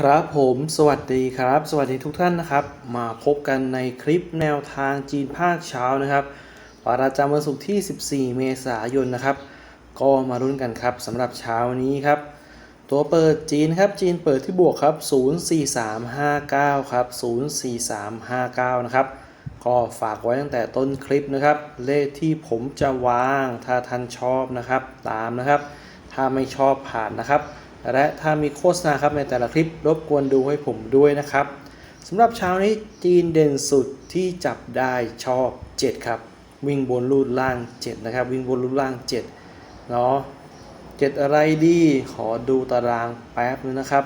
ครับผมสวัสดีครับ สวัสดีทุกท่านนะครับ มาพบกันในคลิปแนวทางจีนภาคเช้านะครับประจำวันศุกร์ที่ 14 เมษายนนะครับ ก็มารุ่นกันครับสำหรับเช้านี้ครับ ตัวเปิดจีนครับจีนเปิดที่บวกครับ 04359 ครับ 04359 นะครับ ก็ฝากไว้ตั้งแต่ต้นคลิปนะครับ เลขที่ผมจะวางถ้าท่านชอบนะครับ ตามนะครับ ถ้าไม่ชอบผ่านนะครับ และถ้ามีโฆษณาครับในแต่ละคลิปรบกวนดูให้ผมด้วยนะครับสำหรับเช้านี้จีนเด่นสุดที่จับได้ชอบ 7 ครับ วิ่งบนรูดล่าง 7 นะครับ วิ่งบนรูดล่าง 7 เนาะ7อะไรดีขอดูตารางแป๊บนึงนะครับ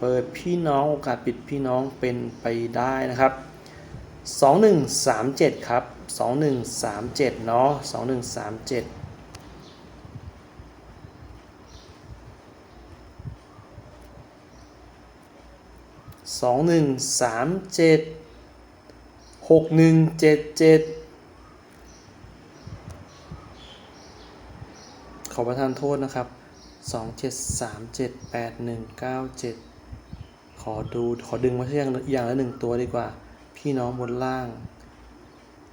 เปิดพี่น้องโอกาสปิดพี่น้องเป็นไปได้นะครับ 2137 ครับ 2137 เนาะ2137 สองหนึ่งสามเจ็ดหกหนึ่งเจ็ดเจ็ดขอประทานโทษนะครับสองเจ็ดสามเจ็ดแปดหนึ่งเก้าเจ็ดขอดูขอดึงมาเที่อย่างอย่างละหนึ่งตัวดีกว่า พี่น้องบนล่าง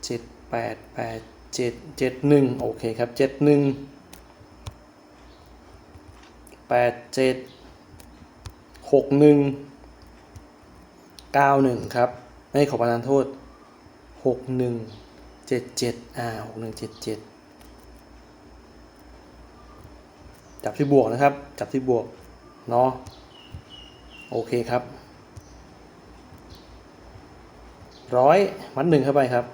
เจ็ดแปดแปดเจ็ดเจ็ดหนึ่งโอเคครับเจ็ดหนึ่งแปดเจ็ดหกหนึ่ง 91 ครับไม่ขอประทานโทษ 6177 อ่า 6177 จับที่บวกนะครับ จับที่บวก เนาะโอเคครับร้อยมัดหนึ่งเข้าไปครับ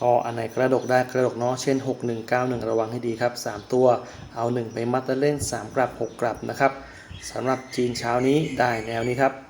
ก็อันไหนกระดกได้กระดกเนาะเช่น 6191 ระวังให้ดีครับ 3 ตัวเอา 1 ไปมัดแล้วเล่น 3 กลับ 6 กลับนะครับ สำหรับจีนเช้านี้ได้แนวนี้ครับ